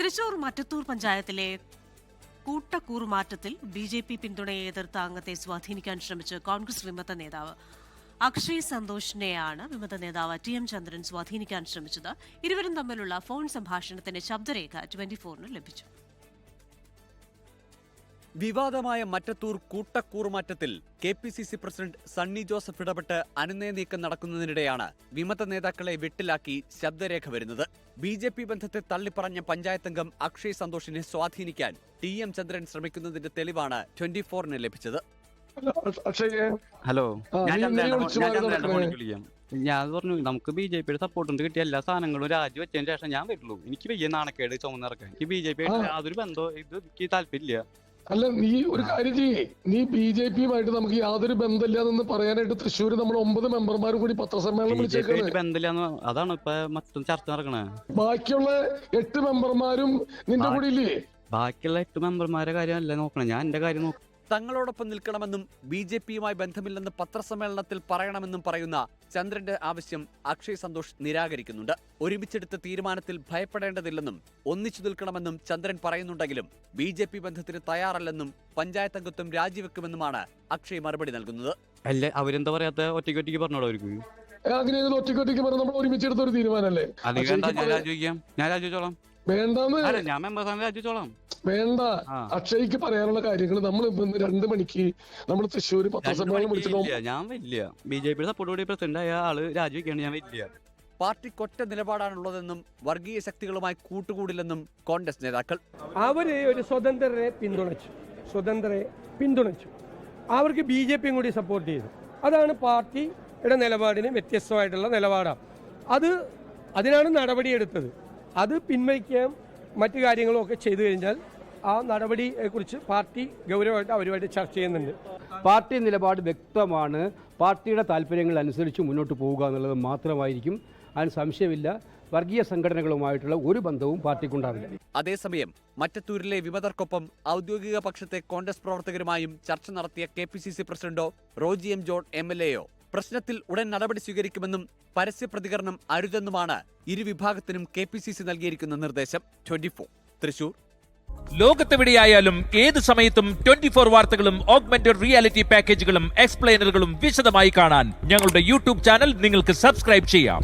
തൃശൂർ മറ്റത്തൂർ പഞ്ചായത്തിലെ കൂട്ടക്കൂറുമാറ്റത്തിൽ B J P പിന്തുണയെ എതിർത്ത അംഗത്തെ സ്വാധീനിക്കാൻ ശ്രമിച്ച് കോൺഗ്രസ് വിമത നേതാവ് അക്ഷയ് സന്തോഷിനെയാണ് വിമത നേതാവ് ടി എം ചന്ദ്രൻ സ്വാധീനിക്കാൻ ശ്രമിച്ചത്. ഇരുവരും തമ്മിലുള്ള ഫോൺ സംഭാഷണത്തിന്റെ ശബ്ദരേഖ ട്വന്റി ഫോറിന് ലഭിച്ചു. വിവാദമായ Mattathur കൂട്ടക്കൂറുമാറ്റത്തിൽ K P C C president Sunny Joseph ഇടപെട്ട് അനുനയ നീക്കം നടക്കുന്നതിനിടെയാണ് വിമത നേതാക്കളെ വെട്ടിലാക്കി ശബ്ദരേഖ വരുന്നത്. ബി ജെ പി ബന്ധത്തെ തള്ളിപ്പറഞ്ഞ പഞ്ചായത്തംഗം അക്ഷയ് സന്തോഷിനെ സ്വാധീനിക്കാൻ ടി എം ചന്ദ്രൻ ശ്രമിക്കുന്നതിന്റെ തെളിവാണ് ട്വന്റി ഫോറിന് ലഭിച്ചത്. ഹലോ ഞാൻ പറഞ്ഞു നമുക്ക് ബി ജെ പിയുടെ സപ്പോർട്ട് ഉണ്ട്. കിട്ടിയ എല്ലാ സാധനങ്ങളും രാജി വെച്ചതിന് ശേഷം ഞാൻ വരുള്ളൂ. എനിക്ക് വലിയ നാണക്കേട് ചുമന്നിറക്കാൻ എനിക്ക് ബി ജെ പി. യാതൊരു ബന്ധവും ഇത് എനിക്ക് താല്പര്യമില്ല. അല്ല നീ ഒരു കാര്യം ചെയ്യേ. നീ ബി ജെ പിയുമായിട്ട് നമുക്ക് യാതൊരു ബന്ധമില്ലാന്ന് പറയാനായിട്ട് തൃശ്ശൂർ നമ്മൾ ഒമ്പത് മെമ്പർമാരും കൂടി പത്രസമ്മേളനം വിളിച്ചേക്കാണ്. അതാണ് ഇപ്പൊ മൊത്തം ചർച്ച നടക്കണേ. ബാക്കിയുള്ള എട്ട് മെമ്പർമാരും നിന്റെ കൂടെ ഇല്ലേ? ബാക്കിയുള്ള എട്ട് മെമ്പർമാരെ കാര്യമല്ല നോക്കണം. ഞാൻ എന്റെ കാര്യം നോക്കണം തങ്ങളോടൊപ്പം നിൽക്കണമെന്നും ബി ജെ പിയുമായി ബന്ധമില്ലെന്ന് പത്രസമ്മേളനത്തിൽ പറയണമെന്നും പറയുന്ന ചന്ദ്രന്റെ ആവശ്യം അക്ഷയ് സന്തോഷ് നിരാകരിക്കുന്നുണ്ട്. ഒരുമിച്ചെടുത്ത തീരുമാനത്തിൽ ഭയപ്പെടേണ്ടതില്ലെന്നും ഒന്നിച്ചു നിൽക്കണമെന്നും ചന്ദ്രൻ പറയുന്നുണ്ടെങ്കിലും ബി ജെ പി ബന്ധത്തിന് തയ്യാറല്ലെന്നും പഞ്ചായത്ത് അംഗത്വം രാജിവെക്കുമെന്നുമാണ് അക്ഷയ് മറുപടി നൽകുന്നത്. അല്ല അവരെന്താ പറയാത്ത? ഒറ്റയ്ക്ക് ഒറ്റയ്ക്ക് പറഞ്ഞോളൂ അവർക്ക് അങ്ങനെ ഒറ്റയ്ക്ക് ഒറ്റയ്ക്ക് പറഞ്ഞ് നമ്മൾ ഒരുമിച്ചെടുത്ത ഒരു തീരുമാനമല്ലേ? ഞാൻ രാജിവെക്കാം. ഞാൻ രാജിവെച്ചോളാം. വേണ്ടാന്ന്. അല്ല ഞാൻ മെമ്പർ സ്ഥാനം രാജിവെച്ചോളാം വേണ്ട. അക്ഷയ്ക്ക് പറയാനുള്ള കാര്യങ്ങൾ നമ്മൾ ഇന്ന് രണ്ട് മണിക്ക് നമ്മൾ തൃശ്ശൂർ പത്രസമ്മേളനം വിളിച്ചിട്ട് ഞാൻ വലിയ ബി ജെ പിയുടെ സപ്പോർട്ടോടെ പ്രസിഡന്റ് ആയ ആൾ രാജിവെക്കാണ് ഞാൻ വലിയ പാർട്ടിക്കൊറ്റ നിലപാടാണുള്ളതെന്നും വർഗീയ ശക്തികളുമായി കൂട്ടുകൂടില്ലെന്നും കോൺഗ്രസ് നേതാക്കൾ. അവർ ഒരു സ്വതന്ത്രരെ പിന്തുണച്ചു. സ്വതന്ത്രരെ പിന്തുണച്ചു. അവർക്ക് ബി ജെ പിയും കൂടി സപ്പോർട്ട് ചെയ്തു. അതാണ് പാർട്ടിയുടെ നിലപാടിന് വ്യത്യസ്തമായിട്ടുള്ള നിലപാടാണ് അത് അതിനാണ് നടപടിയെടുത്തത്. അത് പിൻവലിക്കുകയും മറ്റു കാര്യങ്ങളൊക്കെ ചെയ്തു കഴിഞ്ഞാൽ ആ നടപടിയെക്കുറിച്ച് പാർട്ടി ഗൗരവമായിട്ട് അവരുമായിട്ട് ചർച്ച ചെയ്യുന്നുണ്ട്. പാർട്ടി നിലപാട് വ്യക്തമാണ്. പാർട്ടിയുടെ താല്പര്യങ്ങൾ അനുസരിച്ച് മുന്നോട്ട് പോവുക എന്നുള്ളത് മാത്രമായിരിക്കും. അതിന് സംശയമില്ല. വർഗീയ സംഘടനകളുമായിട്ടുള്ള ഒരു ബന്ധവും പാർട്ടിക്കുണ്ടാവില്ല. അതേസമയം മറ്റത്തൂരിലെ വിമതർക്കൊപ്പം ഔദ്യോഗിക പക്ഷത്തെ കോൺഗ്രസ് പ്രവർത്തകരുമായും ചർച്ച നടത്തിയ K P C C പ്രസിഡന്റോ Roji M John M L എയോ. പ്രശ്നത്തിൽ ഉടൻ നടപടി സ്വീകരിക്കുമെന്നും പരസ്യ പ്രതികരണം അരുതെന്നുമാണ് ഇരുവിഭാഗത്തിനും കെ പി സി സി നൽകിയിരിക്കുന്ന നിർദ്ദേശം. Twenty four. തൃശൂർ. ലോകത്തെവിടെയായാലും ഏത് സമയത്തും ട്വന്റി ഫോർ വാർത്തകളും ഓഗ്മെന്റഡ് റിയാലിറ്റി പാക്കേജുകളും എക്സ്പ്ലെയിനറുകളും വിശദമായി കാണാൻ ഞങ്ങളുടെ യൂട്യൂബ് ചാനൽ നിങ്ങൾക്ക് സബ്സ്ക്രൈബ് ചെയ്യാം.